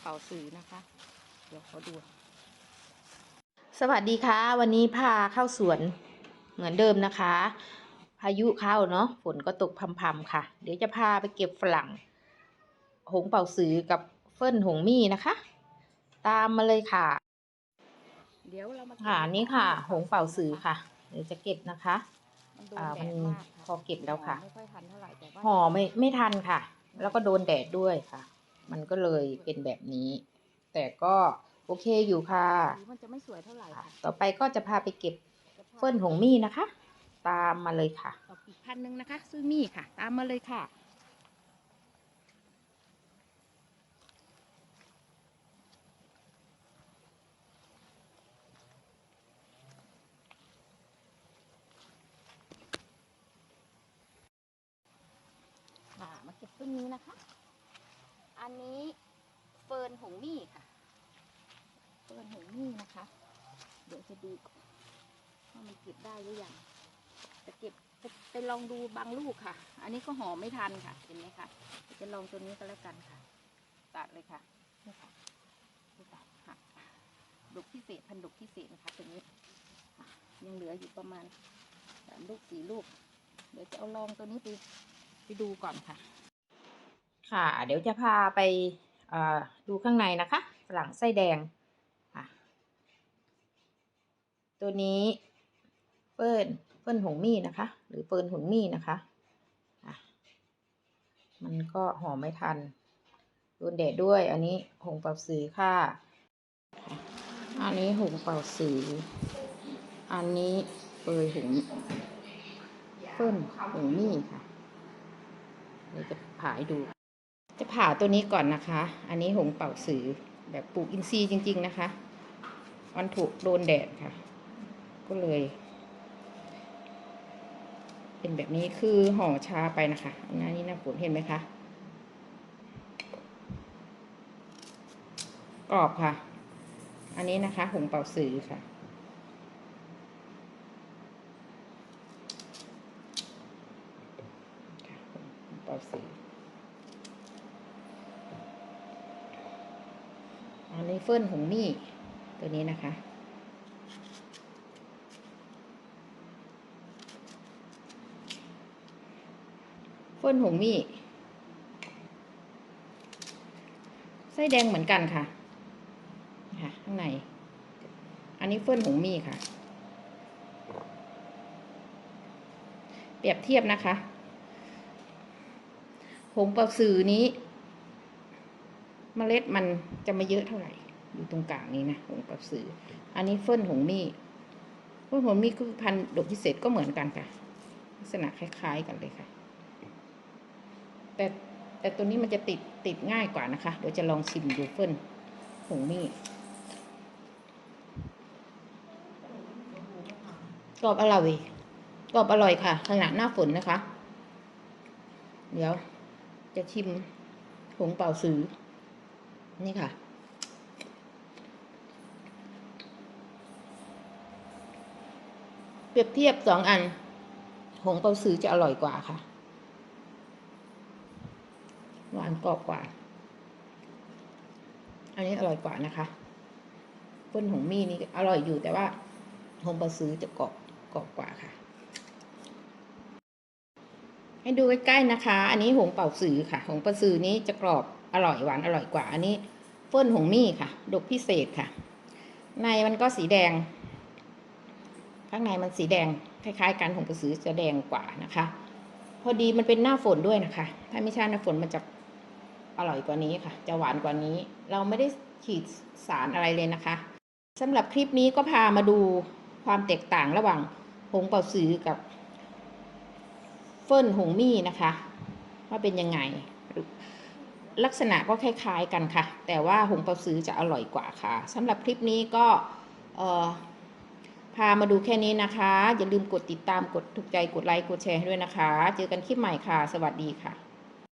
เป่าสือนะคะ เดี๋ยวขอดู สวัสดีค่ะ วันนี้พาเข้าสวนเหมือนเดิมนะคะ พายุเข้าเนาะฝนก็ตกพรำๆค่ะ เดี๋ยวจะพาไปเก็บฝรั่ง หงเป่าสือกับเฟิ่นหงมี่นะคะ ตามมาเลยค่ะ เดี๋ยวเรามาค่ะนี่ค่ะ หงเป่าสือค่ะ เดี๋ยวจะเก็บนะคะมันโดนอ่าแดมันดมากค่ะพอเก็บแล้วค่ะไม่ค่อยทันเท่าไหร่แต่ว่าห่อไม่ไม่ทันค่ะ แล้วก็โดนแดดด้วยค่ะ มันก็เลยเป็นแบบนี้ แต่ก็โอเคอยู่ค่ะสีมันจะไม่สวยเท่าไหร่ค่ะค่ะต่อไปก็จะพาไปเก็บจะพาเฟิ่นหงมี่นะคะ ตามมาเลยค่ะดอกอีกพันหนึ่งนะคะซื้อมี่ค่ะ ตามมาเลยค่ะค่ะมาเก็บต้นนี้นะคะอั นนี้เฟิร์นหงมี่ค่ะ เฟิร์นหงมี่นะคะ เดี๋ยวจะดูว่ามันเก็บได้หรือยังจะเก็บจะไปลองดูบางลูกค่ะ อันนี้ก็ห่อไม่ทันค่ะ เห็นไหมคะจะลองตัวนี้ก็แล้วกันค่ะ ตัดเลยค่ะนี่ค่ะนี่ค่ะหักดอกพิเศษพันดอกพิเศษนะคะตัวนี้ยังเหลืออยู่ประมาณสามลูกสี่ลูก เดี๋ยวจะเอาลองตัวนี้ไปไปดูก่อนค่ะ ค่ะ เดี๋ยวจะพาไปดูข้างในนะคะฝรั่งไส้แดงค่ะตัวนี้เฟิ่นเฟิ่นหงมี่นะคะ หรือเฟิร์นหงมี่นะคะ มันก็ห่อไม่ทันโดนแดดด้วย อันนี้หงเป่าสือค่ะ อันนี้หงเป่าสือ อันนี้เปยหงเฟิ่นหงมี่ค่ะเดี๋ยวจะผาให้ดู จะผ่าตัวนี้ก่อนนะคะ อันนี้หงเป่าสือแบบปลูกอินทรีย์จริง ๆ นะคะ มันถูกโดนแดดค่ะ ก็เลย เป็นแบบนี้คือห่อชาไปนะคะอันนี้หน้าฝนเห็นไหมคะ กรอบค่ะ อันนี้นะคะ หงเป่าสือค่ะค่ะหงเป่าสือ อันนี้เฟิ่นหงมี่ตัวนี้นะคะ เฟิ่นหงมี่ไส้แดงเหมือนกันค่ะค่ะข้างใน อันนี้เฟิ่นหงมี่ค่ะ เปรียบเทียบนะคะ หงเปาสือนี้ เมล็ดมันจะไม่เยอะเท่าไหร่อยู่ตรงกลางนี้นะหงปับสือ อันนี้เฟิ่นหงมี่เฟิ่นหงมี่คือพันธุ์ดกพิเศษก็เหมือนกันค่ะ ลักษณะคล้าย ๆ กันเลยค่ะ แต่แต่ตัวนี้มันจะติดติดง่ายกว่านะคะ เดี๋ยวจะลองชิมดูเฟิ่นหงมี่กรอบอร่อยกรอบอร่อยค่ะ ขณะหน้าฝนนะคะ เดี๋ยวจะชิมหงเป่าสือ นี่ค่ะ เปรียบเทียบสองอัน หงเปาสือจะอร่อยกว่าค่ะ หวานกรอบกว่า อันนี้อร่อยกว่านะคะเปิ้ลหงมี่นี่อร่อยอยู่แต่ว่าหงเปาสือจะกรอบกรอบกว่าค่ะ ให้ดูใกล้ๆนะคะ อันนี้หงเป่าสือค่ะ หงเป่าสือนี้จะกรอบ อร่อยหวานอร่อยกว่าอันนี้เฟิ่นหงมี่ค่ะดกพิเศษค่ะ ในมันก็สีแดง ข้างในมันสีแดงคล้ายๆกันหงเป่าสือจะแดงกว่านะคะ พอดีมันเป็นหน้าฝนด้วยนะคะ ถ้าไม่ใช่หน้าฝนมันจะอร่อยกว่านี้ค่ะ จะหวานกว่านี้ เราไม่ได้ฉีดสารอะไรเลยนะคะสำหรับคลิปนี้ก็พามาดูความแตกต่างระหว่างหงเป่าสือกับ เฟิ่นหงมี่นะคะ ว่าเป็นยังไง ลักษณะก็คล้ายๆกันค่ะ แต่ว่าหงเปาซื้อจะอร่อยกว่าค่ะสำหรับคลิปนี้ก็เออพามาดูแค่นี้นะคะ อย่าลืมกดติดตามกดถูกใจกดไลค์กดแชร์ให้ด้วยนะคะ เจอกันคลิปใหม่ค่ะ สวัสดีค่ะ